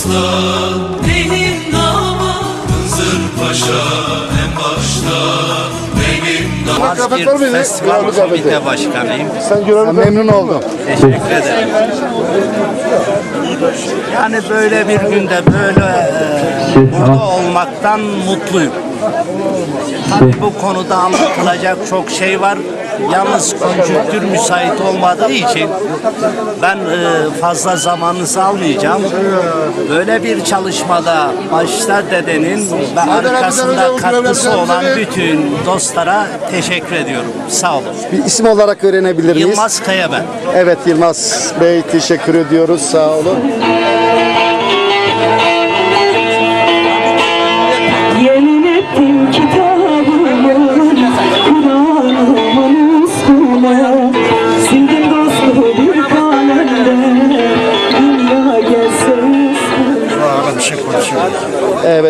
aslan Benim damat Hızır Paşa en başta Benim damat mıydı? festival komite başkanıyım. Sen görevli memnun oldum. Teşekkür ederim. Yani böyle bir günde böyle e, burada olmaktan mutluyum. Tabii bu konuda anlatılacak çok şey var. Yalnız konjüktür müsait olmadığı için ben e, fazla zamanınızı almayacağım. Böyle bir çalışmada başta dedenin ve arkasında katkısı olan bütün dostlara teşekkür ediyorum. Sağ olun. Bir isim olarak öğrenebilir miyiz? Yılmaz Kaya ben. Evet Yılmaz Bey teşekkür ediyoruz. Sağ olun.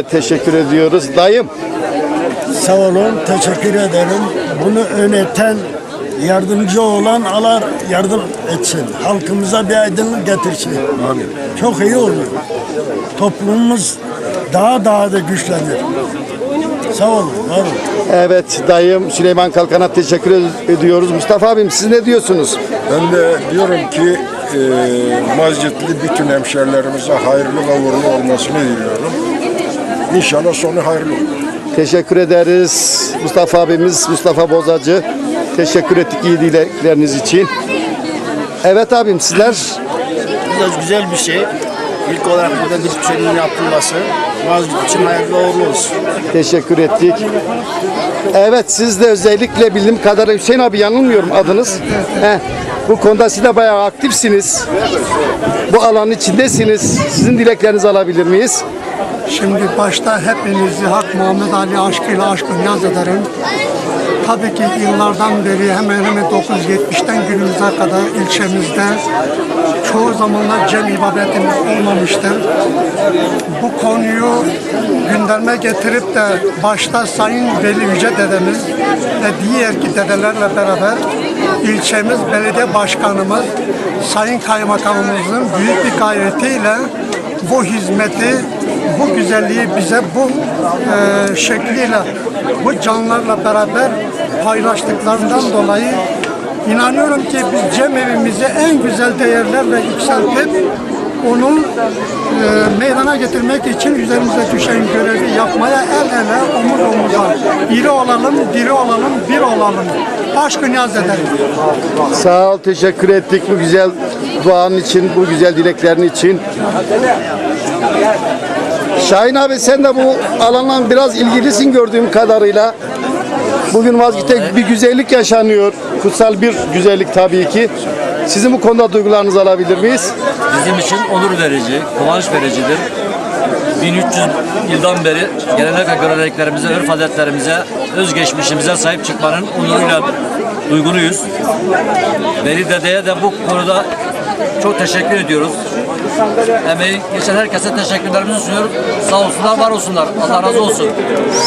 Evet teşekkür ediyoruz. Dayım Sağ olun, teşekkür ederim. Bunu yöneten, yardımcı olan Allah yardım etsin. Halkımıza bir aydınlık getirsin. Çok iyi oluyor. Toplumumuz daha daha da güçlenir. Sağ olun, var olun. Evet dayım Süleyman Kalkan'a teşekkür ed- ediyoruz. Mustafa abim siz ne diyorsunuz? Ben de diyorum ki e, Mazgirtli bütün hemşerilerimize hayırlı ve uğurlu olmasını diliyorum. İnşallah sonu hayırlı olur. Teşekkür ederiz. Mustafa abimiz Mustafa Bozacı. Teşekkür ettik iyi dilekleriniz için. Evet abim sizler Biraz güzel bir şey. İlk olarak burada bir törenin yapılması. Mazlum için hayırlı uğurlu olsun. teşekkür ettik. Evet siz de özellikle bildiğim kadarıyla Hüseyin abi yanılmıyorum adınız. Heh, bu konuda siz de bayağı aktifsiniz. Bu alanın içindesiniz. Sizin dileklerinizi alabilir miyiz? Şimdi başta hepinizi Hak Muhammed Ali aşkıyla aşkı niyaz ederim. Tabii ki yıllardan beri hemen hemen 970'ten günümüze kadar ilçemizde çoğu zamanlar cem ibadetimiz olmamıştır. Bu konuyu gündeme getirip de başta Sayın Veli Yüce dedemiz ve diğer ki dedelerle beraber ilçemiz belediye başkanımız Sayın Kaymakamımızın büyük bir gayretiyle bu hizmeti, bu güzelliği bize bu e, şekliyle, bu canlarla beraber paylaştıklarından dolayı inanıyorum ki biz Cem evimizi en güzel değerlerle yükseltip onu e, meydana getirmek için üzerimize düşen görevi yapmaya el ele, omuz omuza, iri olalım, diri olalım, bir olalım. Aşkı niyaz ederim. Sağ ol, teşekkür ettik bu güzel duanın için, bu güzel dileklerin için. Şahin abi sen de bu alanla biraz ilgilisin gördüğüm kadarıyla. Bugün Vazgeç'te bir güzellik yaşanıyor. Kutsal bir güzellik tabii ki. Sizin bu konuda duygularınızı alabilir miyiz? bizim için onur verici, kıvanç vericidir. 1300 yıldan beri gelenek ve göreneklerimize, örf adetlerimize, özgeçmişimize sahip çıkmanın onuruyla duyguluyuz. Veli Dede'ye de bu konuda çok teşekkür ediyoruz. Emeği geçen herkese teşekkürlerimizi sunuyoruz. Sağ olsunlar, var olsunlar. Allah razı olsun.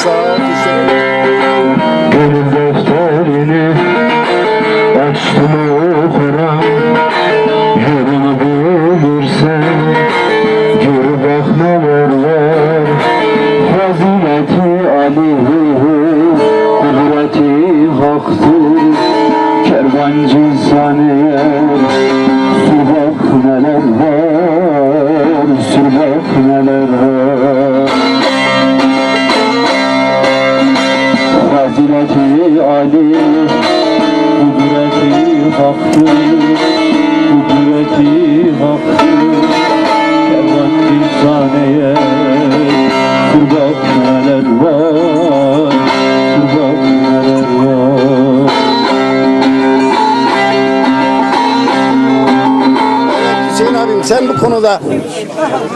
Sağ Kervancı saniye bak neler var Sür bak neler var Fazileti Ali Kudreti haktır sen bu konuda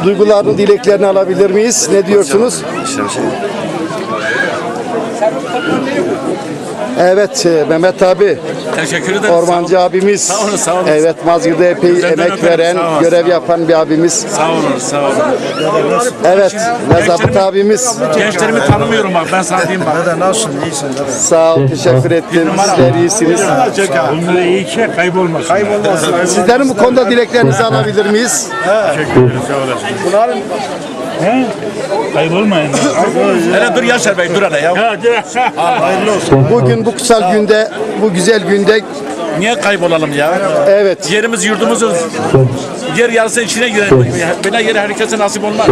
duygularını, dileklerini alabilir miyiz? Ne diyorsunuz? Evet e, Mehmet abi Teşekkür ederim. Ormancı abimiz. Sağ olun, sağ olun. Evet Mazgir'de epey Ellerinden emek öperim, veren, sağ olun. görev yapan bir abimiz. Sağ olun, sağ olun. Evet, Nezabet abimiz. Gençlerimi tanımıyorum bak ben sana diyeyim bak. Dede nasılsın? İyisin. Sağ ol, teşekkür ettim. Sizler iyisiniz. Bunlar iyi ki kaybolmasın. Kaybolmasın. Sizlerin bu konuda dileklerinizi alabilir miyiz? Kaybolmayın. Hele dur Yaşar Bey dur hele ya. Hayırlı olsun. Bugün bu kutsal günde, bu güzel günde Niye kaybolalım ya? evet Yerimiz yurdumuzun yer yarısı içine girer. Böyle yeri herkese nasip olmaz.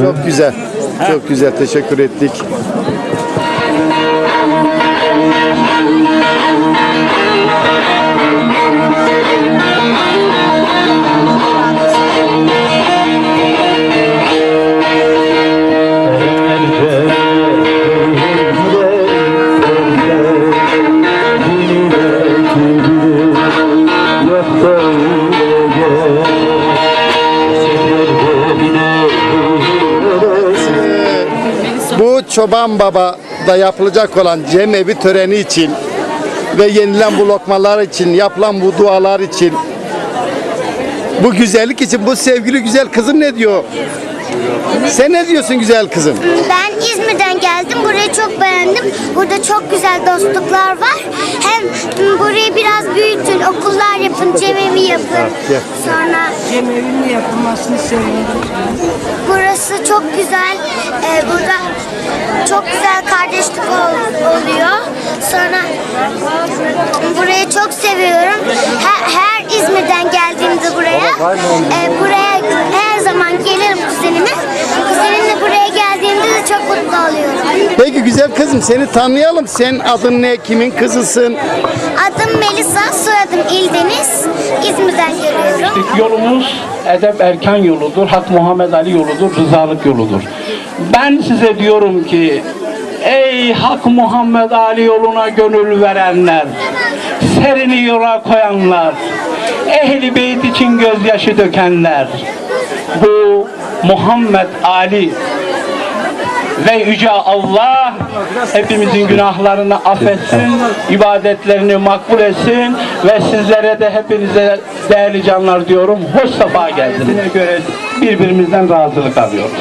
çok güzel. Çok güzel, teşekkür ettik. Çoban Baba'da yapılacak olan cemevi töreni için ve yenilen bu lokmalar için, yapılan bu dualar için, bu güzellik için bu sevgili güzel kızım ne diyor? Sen ne diyorsun güzel kızım? Ben İzmir'den geldim. Burayı çok beğendim. Burada çok güzel dostluklar var. Hem burayı biraz büyütün, okullar yapın, cemevi yapın. Sonra Cemevinin yapılmasını seviyorum. Çok güzel. Ee, burada çok güzel kardeşlik ol- oluyor. Sonra burayı çok seviyorum. Her, her İzmir'den geldiğimde buraya, e, buraya her zaman gelirim kuzenime. Kuzenimle buraya geldiğimde de çok mutlu oluyorum. Peki güzel kızım seni tanıyalım. Sen adın ne? Kimin kızısın? Adım Melisa, soyadım İldeniz. İzmir'den geliyorum. Yolumuz edep erken yoludur, Hak Muhammed Ali yoludur, rızalık yoludur. Ben size diyorum ki, ey Hak Muhammed Ali yoluna gönül verenler, serini yola koyanlar, ehli beyt için gözyaşı dökenler, bu Muhammed Ali ve Yüce Allah hepimizin günahlarını affetsin, ibadetlerini makbul etsin ve sizlere de hepinize değerli canlar diyorum, hoş sefa geldiniz. göre birbirimizden razılık alıyoruz.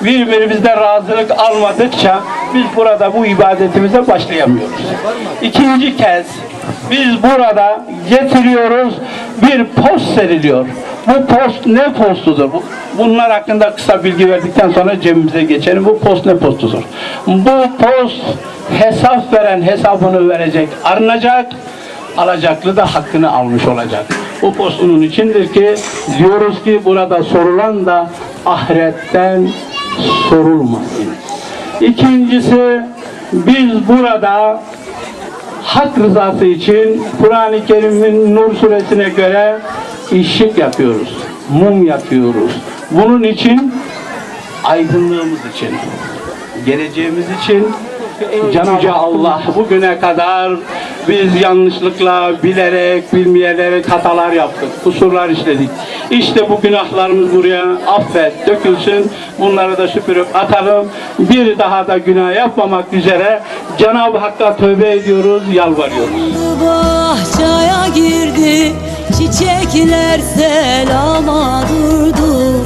Birbirimizden razılık almadıkça biz burada bu ibadetimize başlayamıyoruz. İkinci kez biz burada getiriyoruz bir post seriliyor. Bu post ne postudur? Bu- Bunlar hakkında kısa bilgi verdikten sonra cebimize geçelim. Bu post ne postudur? Bu post hesap veren hesabını verecek, arınacak, alacaklı da hakkını almış olacak. Bu post onun içindir ki diyoruz ki burada sorulan da ahiretten sorulmasın. İkincisi biz burada hak rızası için Kur'an-ı Kerim'in Nur suresine göre ışık yapıyoruz. Mum yakıyoruz. Bunun için aydınlığımız için, geleceğimiz için Cenab-ı Allah bugüne kadar biz yanlışlıkla, bilerek, bilmeyerek hatalar yaptık, kusurlar işledik. İşte bu günahlarımız buraya affet, dökülsün. Bunları da süpürüp atalım. Bir daha da günah yapmamak üzere Cenab-ı Hakk'a tövbe ediyoruz, yalvarıyoruz. Bahçaya girdi, çiçekler selama durdu.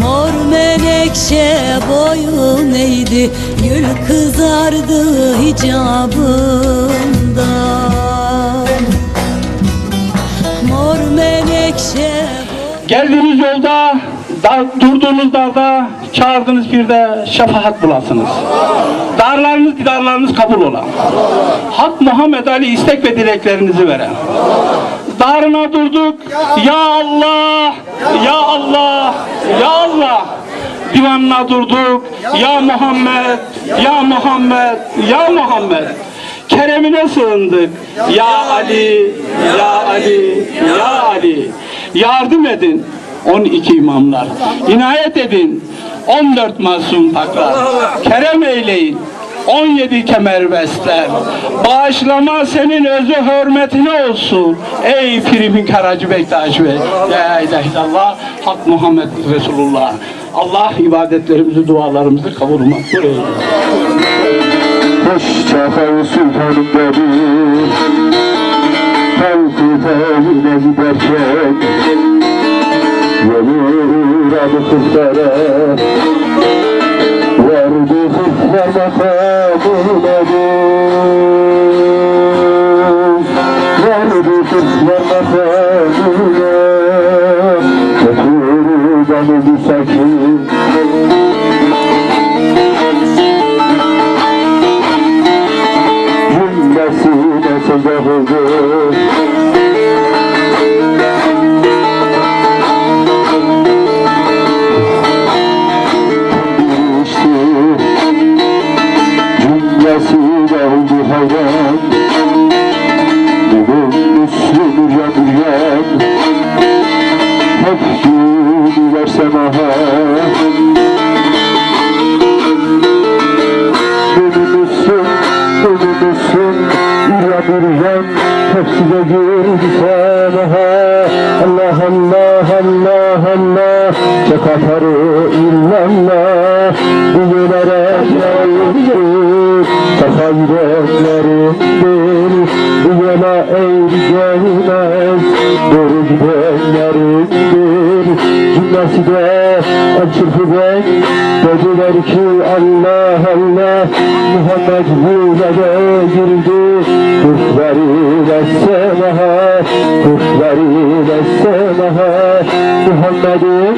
Mor menekşe boyun eğdi, gül kızardı hicabında. Geldiğiniz yolda, da, durduğunuz dağda çağırdığınız bir de şefaat bulasınız. Darlarınız, didarlarınız kabul olan. Hak Muhammed Ali istek ve dileklerinizi veren. Darına durduk. Ya Allah, ya Allah, ya Allah. Divanına durduk. Ya Muhammed, ya Muhammed, ya Muhammed. Keremine sığındık. Ya Ali, ya Ali, ya Ali. Yardım edin 12 imamlar. İnayet edin 14 masum taklar. Kerem eyleyin 17 kemerbestler. Bağışlama senin özü hürmetine olsun. Ey Primin Karacı Bektaş Bey. La ilahe illallah. Hak Muhammed Resulullah. Allah ibadetlerimizi, dualarımızı kabul makbul eylesin. Beş çakal sultanım dedi Halkı evine giderken Yolu uğradı kızlara Vardı kızlar makamına Bugün Müslüm uyan Hep günü versem aha Beni Müslüm, beni Müslüm Uyan gülsen aha Allah Allah Allah Allah Çok Doğru gidenlerindir Cümlesi de el çırpıdan Dediler ki Allah Allah Muhammed Hüle'de girdi. Kuşlar ile semaha Kuşlar ile semaha Muhammed'in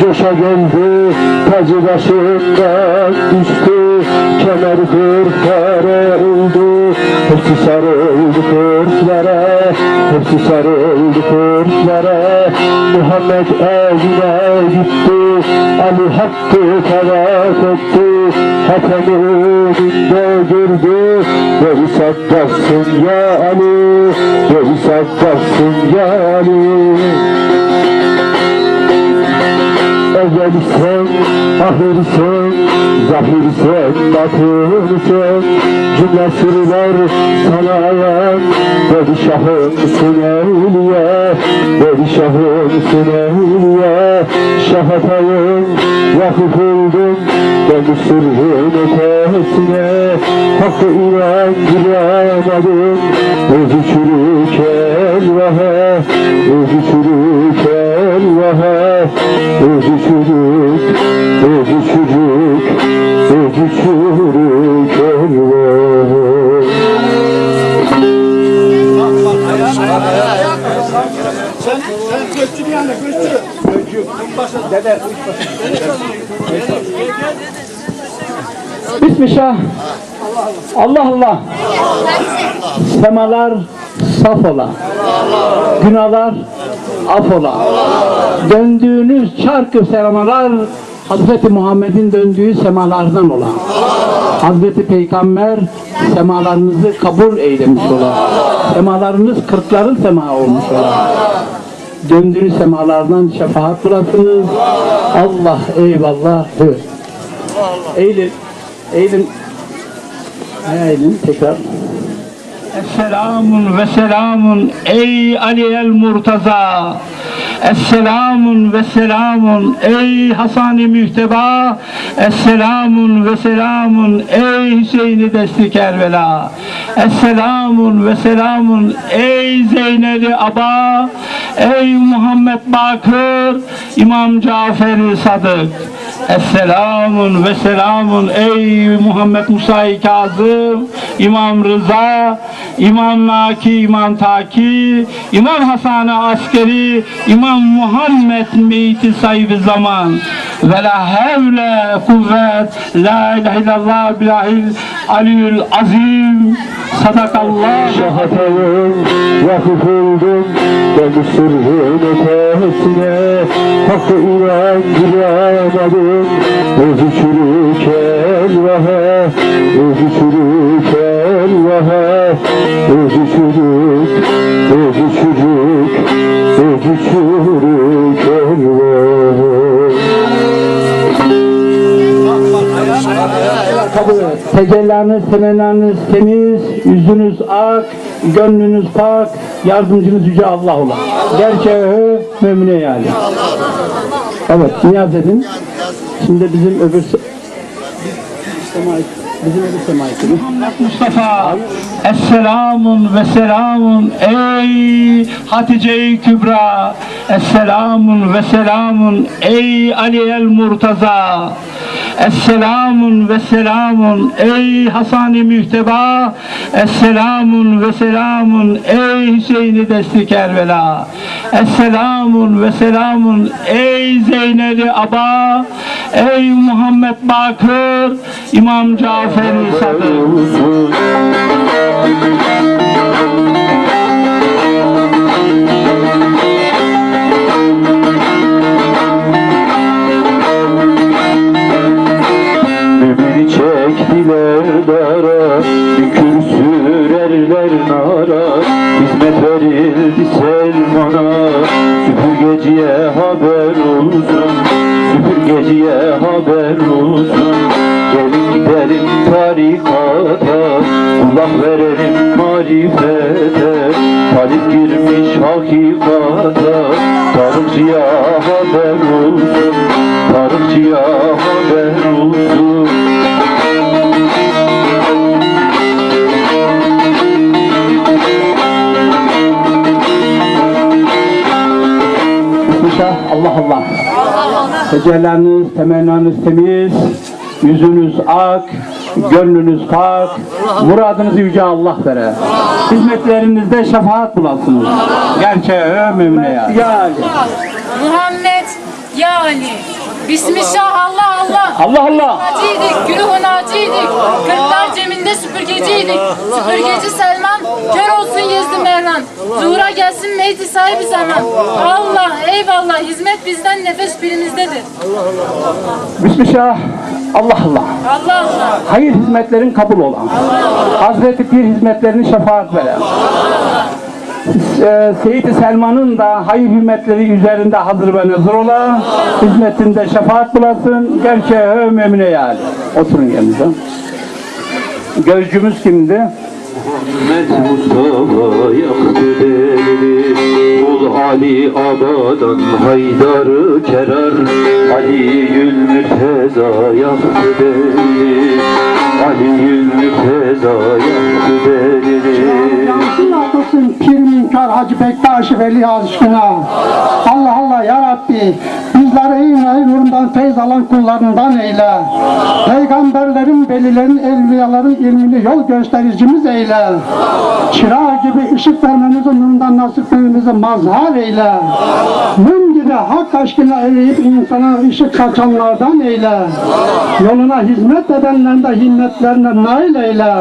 coşa geldi Tacı başından düştü. Kemer kırklara oldu Hepsi sarıldı kırklara Hepsi sarıldı kırklara. Muhammed evine gitti. Ali Hakkı tavaf etti Hatem önünde gördü. Ve saddasın ya Ali. Ve saddasın ya Ali. Evvel sen, ahir sen, zahir sen, batın sen Cümle sırlar sana ayan Padişahımsın evliya Padişahımsın evliya Şahatayım vakıf oldum Ben sırrın ötesine. Hakkı inan giramadım Özü çürük elvaha Özü çürük Bismillah. Allah Allah. Semalar saf ola. Günahlar af ola. Döndüğünüz çarkı semalar Hazreti Muhammed'in döndüğü semalardan ola. Hazreti Peygamber semalarınızı kabul eylemiş ola. Semalarınız kırkların sema olmuş ola. Döndüğünüz semalardan şefaat bulasınız. Allah eyvallah. Evet. Eğilin. Eğilin. Eğilin tekrar. Esselamun ve selamun ey Ali el Murtaza. Esselamun ve selamun ey Hasan-ı Mühteba. Esselamun ve selamun ey Hüseyin-i Desti Kerbela. Esselamun ve selamun ey Zeyneli Aba. Ey Muhammed Bakır, İmam Cafer-i Sadık. Esselamun ve selamun ey Muhammed Musa-i Kazım, İmam Rıza, İmam Naki, İmam Taki, İmam Hasan-ı Askeri, İmam Muhammed Meyti sahibi zaman. Ve la hevle kuvvet, la ilahe illallah bilahil aliyül azim, sadakallah. Şahatayım vakıf oldum Ben sırrın ötesine Hakkı inan giramadım Özü çürük elvaha Özü çürük elvaha Tecellanız, temenanız temiz, yüzünüz ak, gönlünüz pak, yardımcınız Yüce Allah ola. Gerçeği mümine yani. Evet, niyaz edin. Şimdi bizim öbür... İslam'a ait- Muhammed Mustafa Esselamun ve selamun ey Hatice-i Kübra Esselamun ve selamun ey Ali el Murtaza Esselamun ve selamun ey Hasan-ı Mühteba Esselamun ve selamun ey Hüseyin-i Desti Kerbela. Esselamun ve selamun ey Zeyneli Aba. Ey Muhammed Bakır İmam Cafer-i Sadık Kulak verelim marifete. Talip girmiş hakikata. Tarıkçıya haber olsun Tarıkçıya haber olsun Allah Allah. Tecellanız, temennanız temiz, yüzünüz ak, gönlünüz pak, muradınızı yüce Allah vere. Hizmetlerinizde şefaat bulasınız. Gerçeğe mümine ya. Ya Muhammed ya Ali. Bismillah Allah Allah. Allah Allah. Naciydik, güruhu naciydik. Kırklar ceminde süpürgeciydik. Süpürgeci Selman, kör olsun yezdi Mervan. Zuhura gelsin meydi sahibi zaman. Allah eyvallah hizmet bizden nefes birimizdedir. Bismillah, Allah Allah. Allah Allah. Hayır hizmetlerin kabul olan. Hazreti Pir hizmetlerini şefaat veren. Ee, Seyyid-i Selman'ın da hayır hizmetleri üzerinde hazır ve nazır ola, hizmetinde şefaat bulasın, gerçeğe memnune yani. Oturun yanınıza. Gözcümüz kimdi? Muhammed Mustafa yaktı beni Ul Ali abadan Haydar Kerar. Ali Gül Mürteza yaktı beni Ali Gül Mürteza yaktı beni Yansın Münkar Hacı Bektaş Veli aşkına. Allah Allah ya Rabbi bizleri iyi nurundan feyz alan kullarından eyle. Peygamberlerin, velilerin, evliyaların ilmini yol göstericimiz eyle. Çırağı gibi ışık vermemizin nurundan nasiplerimizi mazhar eyle. Mum gibi hak aşkına eriyip insana ışık saçanlardan eyle. Yoluna hizmet edenlerin de himmetlerine nail eyle.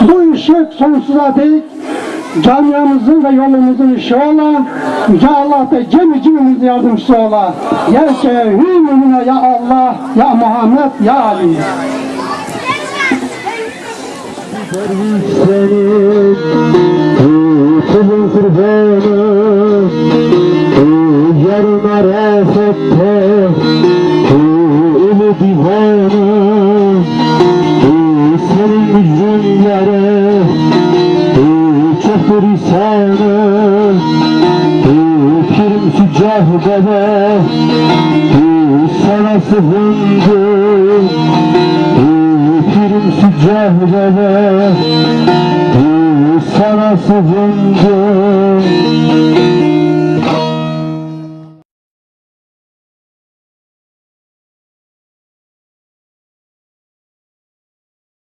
Bu ışık sonsuza dek camiamızın ve yolumuzun ışığı ola. Yüce Allah da cemi cimimiz yardımcısı ola. Gerçeğe hümümüne ya Allah, ya Muhammed, ya Ali. senin Tutulun kurbanı Yarın arafette Ölü divanı Pirim süccah bebe Sana sığındım. Pirim süccah bebe Sana sığındım